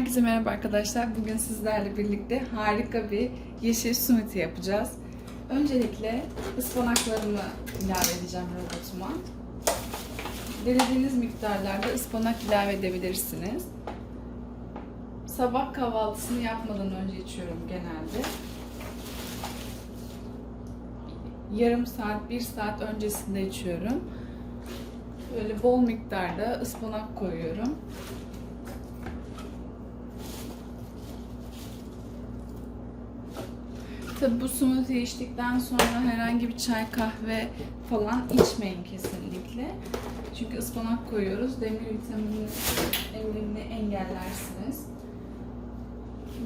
Herkese merhaba arkadaşlar. Bugün sizlerle birlikte harika bir yeşil smoothie yapacağız. Öncelikle ıspanaklarımı ilave edeceğim robotuma. Dilediğiniz miktarlarda ıspanak ilave edebilirsiniz. Sabah kahvaltısını yapmadan önce içiyorum genelde. Yarım saat, bir saat öncesinde içiyorum. Böyle bol miktarda ıspanak koyuyorum. Tabi bu smoothie içtikten sonra herhangi bir çay, kahve falan içmeyin kesinlikle. Çünkü ıspanak koyuyoruz. Demir vitamini emilimini engellersiniz.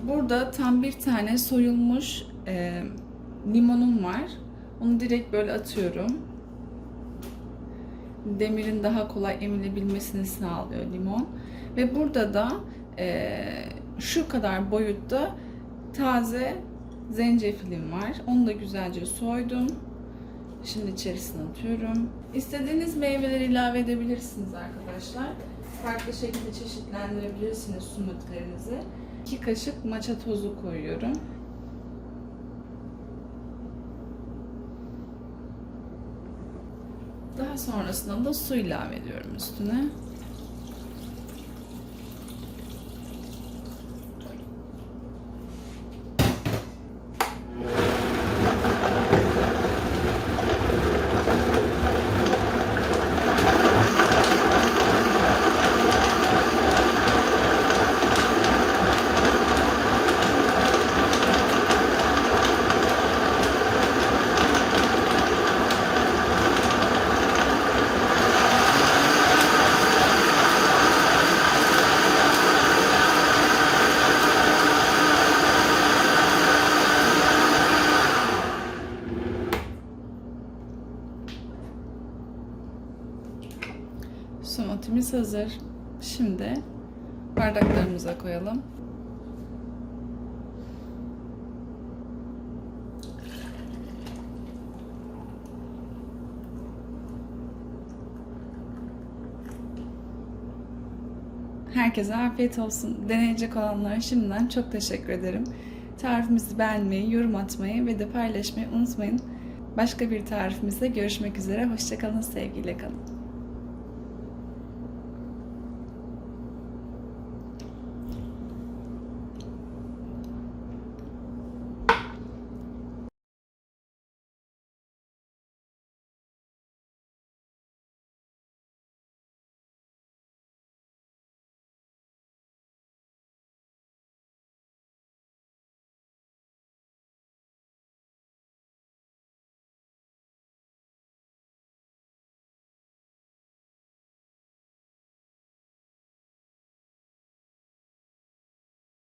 Burada tam bir tane soyulmuş e, limonum var. Onu direkt böyle atıyorum. Demirin daha kolay emilebilmesini sağlıyor limon. Ve burada da e, şu kadar boyutta taze zencefilim var. Onu da güzelce soydum. Şimdi içerisine atıyorum. İstediğiniz meyveleri ilave edebilirsiniz arkadaşlar. Farklı şekilde çeşitlendirebilirsiniz smoothie'lerinizi. 2 kaşık matcha tozu koyuyorum. Daha sonrasında da su ilave ediyorum üstüne. Smoothie'miz hazır. Şimdi bardaklarımıza koyalım. Herkese afiyet olsun. Deneyecek olanlara şimdiden çok teşekkür ederim. Tarifimizi beğenmeyi, yorum atmayı ve de paylaşmayı unutmayın. Başka bir tarifimizde görüşmek üzere. Hoşçakalın, sevgiyle kalın.